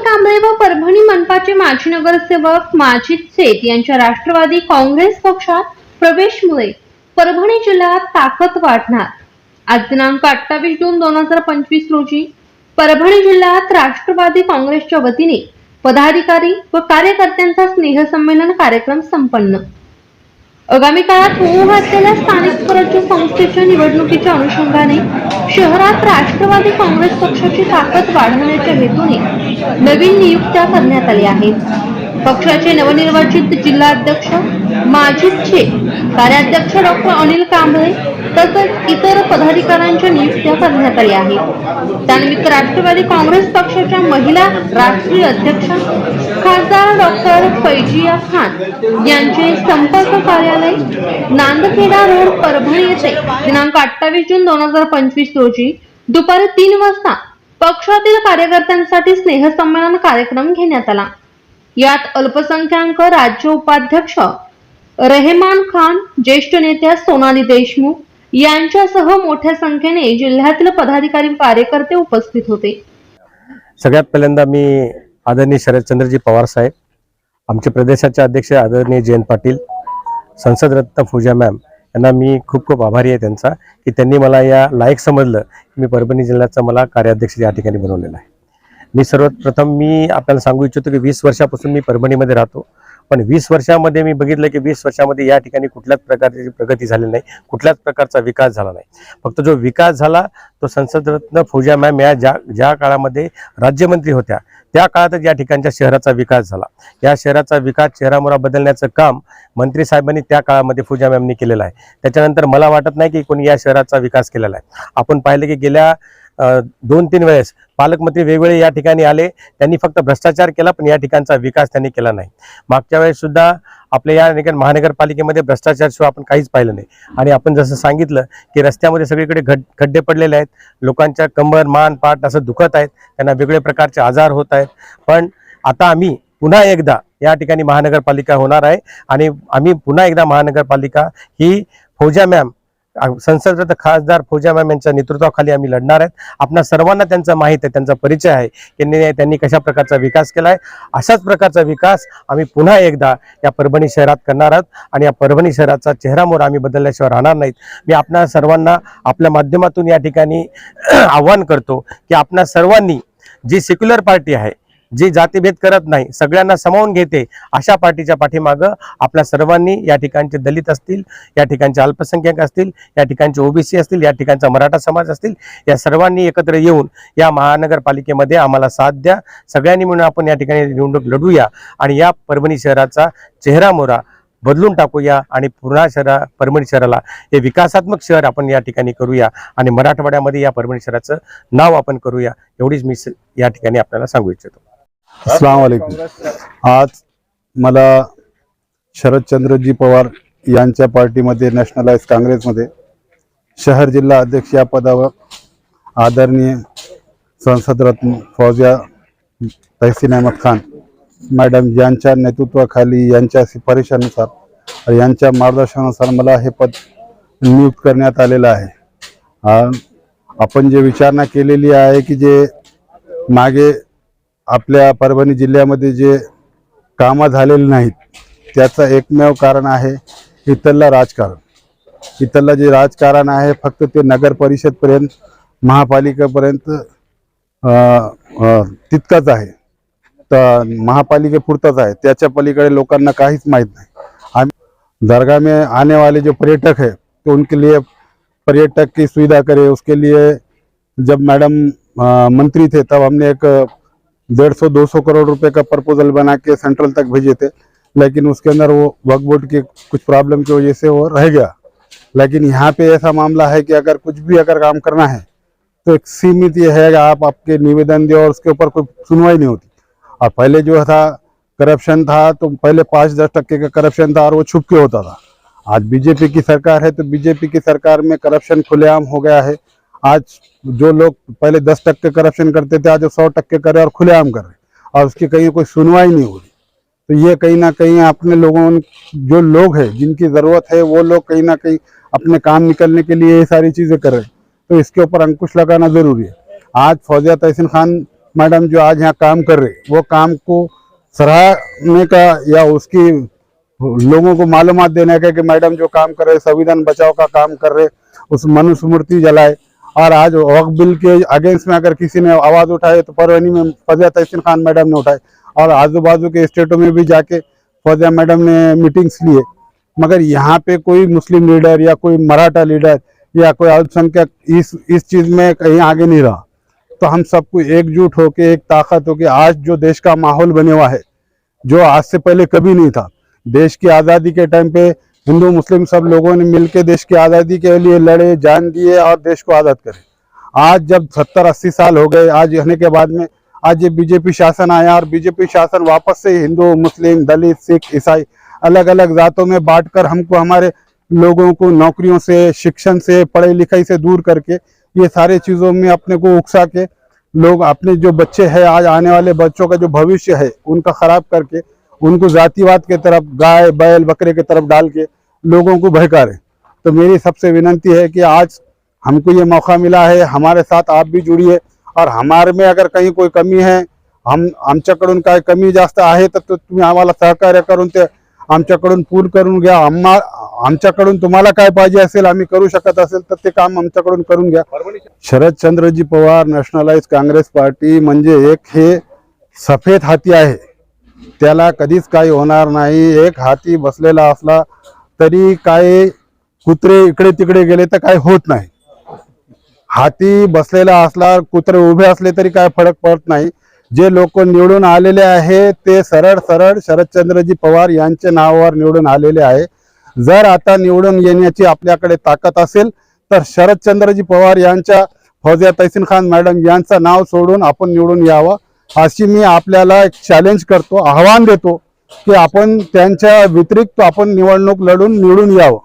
कांबळे व परभणी मनपाचे माजी नगरसेवक माजिद सेठ यांच्या राष्ट्रवादी काँग्रेस पक्षात प्रवेशमुळे परभणी जिल्ह्यात ताकद वाढणार. आज दिनांक अठ्ठावीस जून दोन हजार पंचवीस रोजी परभणी जिल्ह्यात राष्ट्रवादी काँग्रेसच्या वतीने पदाधिकारी व कार्यकर्त्यांचा स्नेहसंमेलन कार्यक्रम संपन्न. आगामी काळात होऊ घातलेल्या स्थानिक स्वराज्य संस्थेच्या निवडणुकीच्या अनुषंगाने शहरात राष्ट्रवादी काँग्रेस पक्षाची ताकद वाढवण्याच्या हेतूने नवीन नियुक्त्या करण्यात आल्या आहेत. पक्षाचे नवनिर्वाचित जिल्हाध्यक्ष माजिद कार्याध्यक्ष डॉक्टर अनिल कांबळे तसंच इतर पदाधिकाऱ्यांच्या नियुक्त्या करण्यात आल्या आहेत. त्यानिमित्त राष्ट्रवादी काँग्रेस पक्षाच्या महिला राष्ट्रीय अध्यक्ष खासदार डॉक्टर फैजिया खान यांचे संपर्क कार्यालय नांदखेडा रोड परभणी येथे दिनांक अठ्ठावीस जून दोन हजार पंचवीस रोजी दुपारी तीन वाजता पक्षातील कार्यकर्त्यांसाठी स्नेहसंमेलन कार्यक्रम घेण्यात आला. यात अल्पसंख्याक राज्य उपाध्यक्ष रेहमान खान ज्येष्ठ नेत्या सोनाली देशमुख यांच्यासह मोठ्या संख्येने जिल्ह्यातील पदाधिकारी कार्यकर्ते उपस्थित होते. सगळ्यात पहिल्यांदा मी आदरणीय शरदचंद्रजी पवार साहेब आमचे प्रदेशाचे अध्यक्ष आदरणीय जयंत पाटील संसद रत्न पूजा मॅम यांना मी खूप खूप आभारी आहे त्यांचा की त्यांनी मला या लायक समजलं की मी परभणी जिल्ह्याचा मला कार्याध्यक्ष या ठिकाणी बनवलेला आहे. मी सर्वात प्रथम मी आपल्याला सांगू इच्छितो की वीस वर्षापासून मी परभणीमध्ये राहतो. पण वीस वर्षामध्ये मी बघितलं की वीस वर्षामध्ये या ठिकाणी कुठल्याच प्रकारची प्रगती झाली नाही कुठल्याच प्रकारचा विकास झाला नाही. फक्त जो विकास झाला तो संसदरत्न फौजा मॅम या ज्या ज्या काळामध्ये राज्यमंत्री होत्या त्या काळातच या ठिकाणच्या शहराचा विकास झाला. या शहराचा विकास चेहरामोरा बदलण्याचं काम मंत्री साहेबांनी त्या काळामध्ये फौजा मॅमनी केलेलं आहे. त्याच्यानंतर मला वाटत नाही की कोणी या शहराचा विकास केलेला आहे. आपण पाहिलं की गेल्या दोन तीन वेळेस. पालकमंत्री वेगवेगळे या ठिकाणी आले. त्यांनी फक्त भ्रष्टाचार केला पण या ठिकाणचा विकास त्यांनी केला नाही. मागच्या वेळेस सुद्धा आपल्या या ठिकाणी महानगरपालिकेमध्ये भ्रष्टाचारशिवाय आपण काहीच पाहिलं नाही. आणि आपण जसं सांगितलं की रस्त्यामध्ये सगळीकडे खड खड्डे पडलेले आहेत. लोकांच्या कंबर मान पाठ असं दुखत आहेत. त्यांना वेगळ्या प्रकारचे आजार होत आहेत. पण आता आम्ही पुन्हा एकदा या ठिकाणी महानगरपालिका होणार आहे. आणि आम्ही पुन्हा एकदा महानगरपालिका ही फौजा मॅम संसद खासदार फौजा मॅम यांच्या नेतृत्वाखाली आम्ही लढणार आहेत. आपणा सर्वांना त्यांचं माहीत आहे त्यांचा परिचय आहे त्यांनी त्यांनी कशा प्रकारचा विकास केला आहे अशाच प्रकारचा विकास आम्ही पुन्हा एकदा या परभणी शहरात करणार आहोत आणि या परभणी शहराचा चेहरामोर आम्ही बदलल्याशिवाय राहणार नाहीत. मी आपणा सर्वांना आपल्या माध्यमातून या ठिकाणी आव्हान करतो की आपणा सर्वांनी जी सेक्युलर पार्टी आहे जी जातीभेद करत नाही सगळ्यांना समावून घेते अशा पार्टीच्या पाठीमागं आपल्या सर्वांनी या ठिकाणचे दलित असतील या ठिकाणचे अल्पसंख्याक असतील या ठिकाणचे ओबीसी असतील या ठिकाणचा मराठा समाज असतील या सर्वांनी एकत्र येऊन या महानगरपालिकेमध्ये आम्हाला साथ द्या. सगळ्यांनी मिळून आपण या ठिकाणी निवडणूक लढूया आणि या परभणी शहराचा चेहरा मोरा बदलून टाकूया आणि पूर्णा शहरा परभणी शहराला हे विकासात्मक शहर आपण या ठिकाणी करूया आणि मराठवाड्यामध्ये या परभणी शहराचं नाव आपण करूया. एवढीच मी या ठिकाणी आपल्याला सांगू इच्छितो. अस्सलाम वालेकुम आज मला शरदचंद्रजी पवार यांच्या पार्टीमध्ये नॅशनलाइज काँग्रेसमध्ये शहर जिल्हा अध्यक्ष या पदावर आदरणीय संसदरत्न फौजिया तहसीन अहमद खान मॅडम यांच्या नेतृत्वाखाली यांच्या शिफारशानुसार यांच्या मार्गदर्शनानुसार मला हे पद नियुक्त करण्यात आलेलं आहे. आपण जे विचारणा केलेली आहे की जे मागे आपल्या परभणी जिल्ह्यामध्ये जे कामं झालेली नाहीत त्याचं एकमेव कारण आहे इथलं राजकारण. इथलं जे राजकारण आहे फक्त ते नगर परिषदपर्यंत महापालिकेपर्यंत तितकंच आहे. तर महापालिकेपुरतंच आहे. त्याच्या पलीकडे लोकांना काहीच माहीत नाही. आम्ही दरगाह में आने वाले जो पर्यटक है तो उनके लिए पर्यटक की सुविधा करे उसके लिए जब मैडम मंत्री थे तब हमने एक डेढ़ सौ, दो सौ करोड़ रुपए का प्रपोजल बना के सेंट्रल तक भेजे थे, लेकिन उसके अंदर वो वक्फ बोर्ड की कुछ प्रॉब्लम की वजह से वो रह गया। लेकिन यहाँ पे ऐसा मामला है कि अगर कुछ भी अगर काम करना है तो एक सीमित ये है आप आपके निवेदन दे और उसके ऊपर कोई सुनवाई नहीं होती। और पहले जो था, करप्शन था तो पहले पाँच दस टक्के का करप्शन था और वो छुप के होता था। आज बीजेपी की सरकार है तो बीजेपी की सरकार में करप्शन खुलेआम हो गया है। आज जो लोग पहले दस टक्के करप्शन करते थे, आज वो सौ टक्के करे और खुलेआम कर रहे और उसकी कहीं कोई सुनवाई नहीं हो रही। तो ये कहीं ना कहीं अपने लोगों, जो लोग हैं, जिनकी ज़रूरत है, वो लोग कहीं ना कहीं अपने काम निकलने के लिए ये सारी चीज़ें कर रहे तो इसके ऊपर अंकुश लगाना ज़रूरी है। आज फौजिया तहसीन खान मैडम जो आज यहाँ काम कर रहे वो काम को सराहने का या उसकी लोगों को मालूम देने का कि मैडम जो काम कर रहे संविधान बचाव का काम कर रहे उस मनुस्मृति जलाए। और आज वक्फ बिल के अगेंस्ट में अगर किसी ने आवाज़ उठाए तो परवनी में फजिया तहसीन खान मैडम ने उठाए और आजू बाजू के स्टेटों में भी जाके फजिया मैडम ने मीटिंग्स लिए। मगर यहाँ पे कोई मुस्लिम लीडर या कोई मराठा लीडर या कोई अल्पसंख्यक इस इस चीज़ में कहीं आगे नहीं रहा। तो हम सबको एकजुट होके, एक ताकत होके आज जो देश का माहौल बने हुआ है, जो आज से पहले कभी नहीं था। देश की आज़ादी के टाइम पे हिंदू, मुस्लिम सब लोगों ने मिलकर देश की आज़ादी के लिए लड़े, जान दिए और देश को आज़ाद करे। आज जब सत्तर, अस्सी साल हो गए, आज होने के बाद में, आज ये बीजेपी शासन आया और बीजेपी शासन वापस से हिंदू, मुस्लिम, दलित, सिख, ईसाई अलग अलग जातों में बांटकर हमको, हमारे लोगों को, नौकरियों से, शिक्षण से पढ़ाई लिखाई से दूर करके, ये सारे चीज़ों में अपने को उकसा के, लोग अपने जो बच्चे हैं, आज आने वाले बच्चों का जो भविष्य है, उनका खराब करके उनको जातिवाद के तरफ़, गाय, बैल, बकरे के तरफ़ डाल के लोगों को बहका रहे तो मेरी सबसे विनंती है कि आज हमको ये मौका मिला है, हमारे साथ आप भी जुड़िए और हमारे में अगर कहीं कोई कमी है, हम आमच्याकडून काय कमी जास्त तर तो तुम्ही आम्हाला सहकार्य करून ते आमच्याकडून पूर्ण करून घ्या आम्हा आमच्याकडून तुम्हाला काय पाहिजे आम्ही करू शकत असेल तर ते काम आमच्याकडून करून घ्या। पवार नॅशनलाइज काँग्रेस पार्टी म्हणजे एक हे सफ़ेद हाती आहे। त्याला कधीच काही होणार नाही. एक हाती बसलेला असला तरी काय कुत्रे इकडे तिकडे गेले तर काय होत नाही. हाती बसलेला असला कुत्रे उभे असले तरी काय फरक पडत नाही. जे लोक निवडून आलेले आहे ते सरळ सरळ शरदचंद्रजी पवार यांच्या नावावर निवडून आलेले आहे. जर आता निवडून येण्याची आपल्याकडे ताकद असेल तर शरदचंद्रजी पवार यांच्या फौजिया तहसीन खान मॅडम यांचं नाव सोडून आपण निवडून यावं. अशी मी आपल्याला एक चॅलेंज करतो आव्हान देतो की आपण त्यांच्या व्यतिरिक्त आपण निवडणूक लढून निवडून यावं.